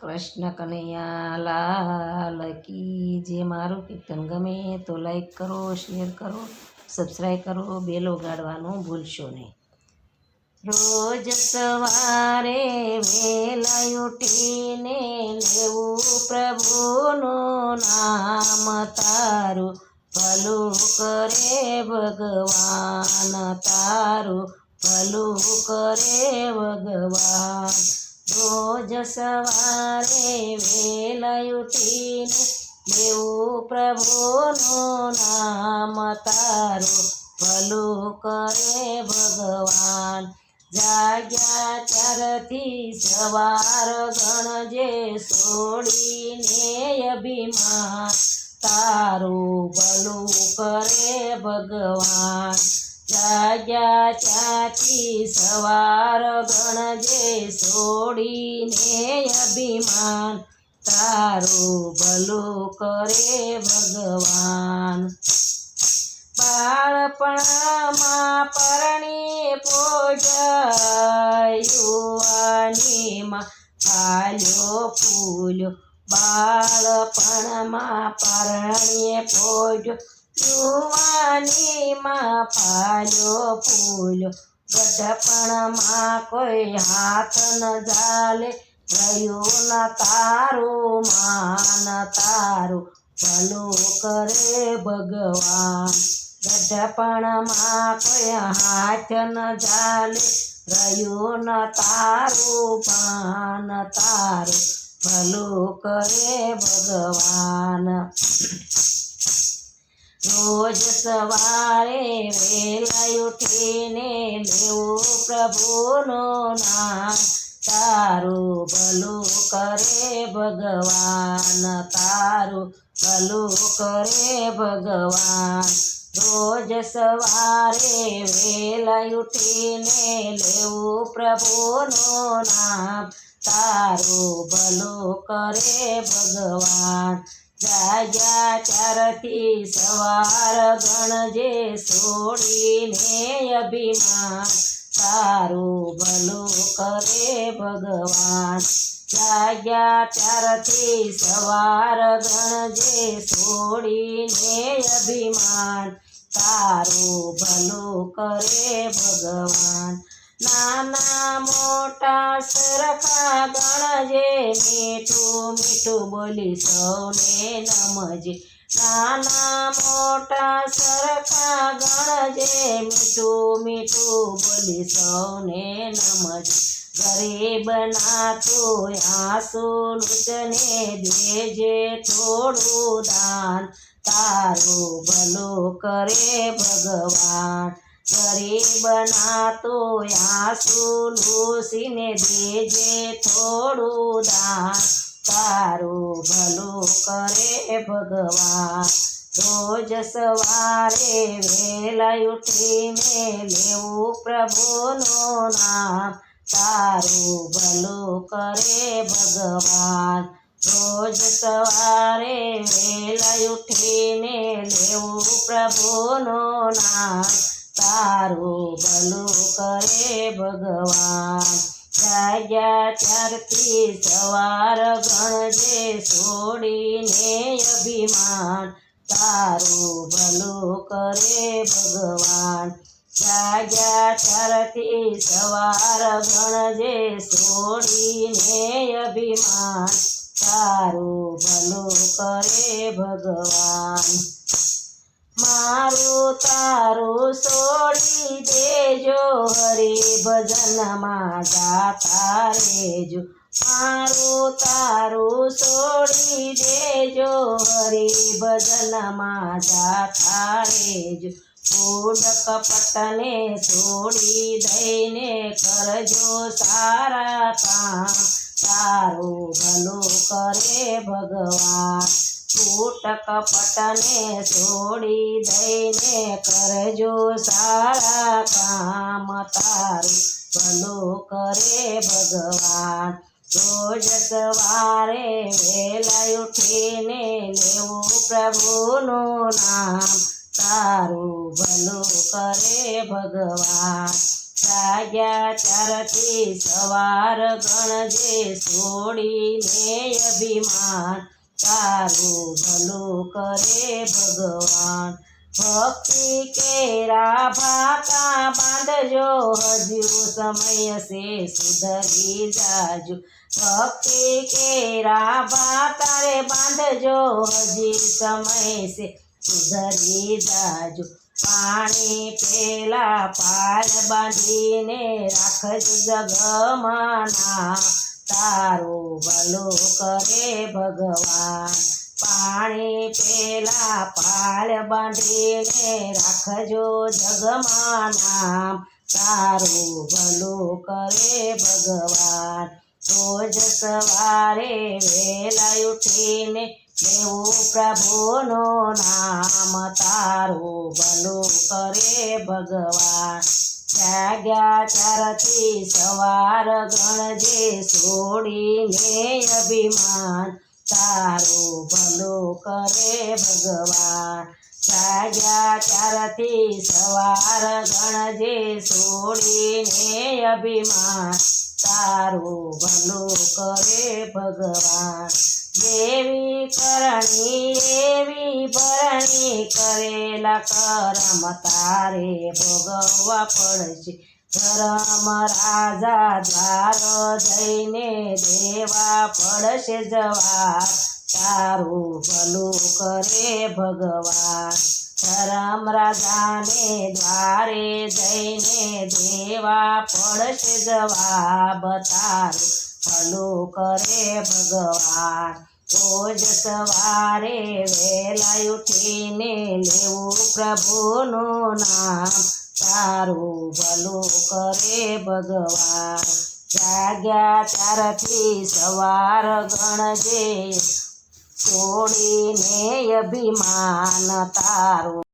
કૃષ્ણ કનૈયા લાલ કી જે મારું કીર્તન ગમે તો લાઈક કરો શેર કરો સબસ્ક્રાઈબ કરો, બેલ ગાડવાનું ભૂલશો નહીં. રોજ સવારે વેલા ઉઠીને લેવું પ્રભુનું નામ, તારું ભલું કરે ભગવાન, તારું ભલું કરે ભગવાન. રોજ સવારે વહેલા ઉઠીને દેવું પ્રભુનું નામ તારું ભલું કરે ભગવાન. જાગ્યા ત્યારથી સવાર ગણજે છોડીને અભિમાન. તારું ભલું કરે ભગવાન. જાગ્યા ત્યાંથી સવાર ગણજે છોડીને અભિમાન. તારું ભલું કરે ભગવાન. બાળપણમાં પરણી પોજુવાનીમાં ફાલ્યો ફૂલ્યો. બાળપણમાં પરણીએ પોજો યુવાનીમાં ફાલ્યો. ફૂલ્યો ગઢપણમાં કોઈ હાથ ન જાલે રહ્યું ન તારું માન તારું ભલું કરે ભગવાન. ગઢપણમાં કોઈ હાથ ન જાલે રહ્યું ન તારું પાન તારું ભલું કરે ભગવાન. રોજ સવારે વેલા ઉઠીને લેવો પ્રભુનું નામ. તારું ભલું કરે ભગવાન, તારું ભલું કરે ભગવાન. રોજ સવારે વેલા ઉઠીને લેવું પ્રભુનું નામ. તારું ભલું કરે ભગવાન. જાગ્યા ચારથી સવાર ગણજે છોડીને અભિમાન તારું ભલું કરે ભગવાન જાગ્યા ત્યારથી સવાર ગણજે છોડીને અભિમાન તારું ભલું કરે ભગવાન નાના મોટા સરખા ગણજે મીઠું મીઠું બોલી સૌને નમજે. નાના મોટા સરખા ગણજે મીઠું મીઠું બોલી સૌને નમજે. ગરીબ ના તું આંસુ લૂટને દેજે થોડું દાન. તારું ભલું કરે ભગવાન. ગરીબ ના તો આંસુ લૂસીને દેજે થોડું દાન. તારું ભલું કરે ભગવાન. રોજ સવારે વેલા ઉઠીને લેવું પ્રભુનું નામ. તારું ભલું કરે ભગવાન. રોજ સવારે વેલા ઉઠીને લેવું પ્રભુનું નામ. તારું ભલું કરે ભગવાન. જાગ્યા ત્યારથી સવાર ગણજે છોડીને અભિમાન. તારું ભલું કરે ભગવાન. રાજા ત્યારથી સવાર ગણજે છોડીને અભિમાન. તારું ભલું કરે ભગવાન. મારું તારું છોડી દેજો, હરે ભજનમાં ગાતા રેજો મારું તારું છોડી દેજો, હરે ભજનમાં ગાતા રેજો કૂડ કપટને છોડી દઈને કરજો સારા કામ. તારો ભલું કરે ભગવાન. છૂટ કપટને છોડી દઈને કરજો સારા કામ તારું ભલું કરે ભગવાન. રોજ સવારે વહેલા ઉઠીને લેવું પ્રભુનું નામ તારું ભલું કરે ભગવાન. જાગ્યા ચારથી સવાર ગણજે છોડીને અભિમાન. તારું ભલું કરે ભગવાન. ભક્તિ કેરા ભાતા બાંધજો હજુ સમય સે સુધરી જાજો. ભક્તિ કેરા ભાતા રે બાંધજો હજી સમય છે સુધરી જાજો. પાણી પેલા પાર બાંધીને રાખજો જગમાના. તારું ભલું કરે ભગવાન. પાણી પેલા પાળ બાંધીને રાખજો જગમાના. તારું ભલું કરે ભગવાન. રોજ સવારે વહેલા ઉઠીને દેવું પ્રભુનું નામ. તારું ભલું કરે ભગવાન. જાગ્યા ચારથી સવાર ગણજે છોડીને અભિમાન તારો ભલો કરે ભગવાન જાગ્યા ચારથી સવાર ગણજે છોડીને અભિમાન તારું ભલું કરે ભગવાન દેવી કરણી એવી ભરણી કરેલા કરમ તારે ભોગવવા પડશે ધર્મ રાજા દ્વાર જઈને દેવા પડશે જવાબ તારું ભલું કરે ભગવાન ધરમ રાજાને દ્વારે જઈને દેવા પડશે જવાબ તારું ભલું કરે ભગવાન રોજ સવારે વહેલા ઉઠીને લેવું પ્રભુનું નામ તારું ભલું કરે ભગવાન જાગ્યા ચારથી સવાર ગણજે છોડીને અભિમાન તારું.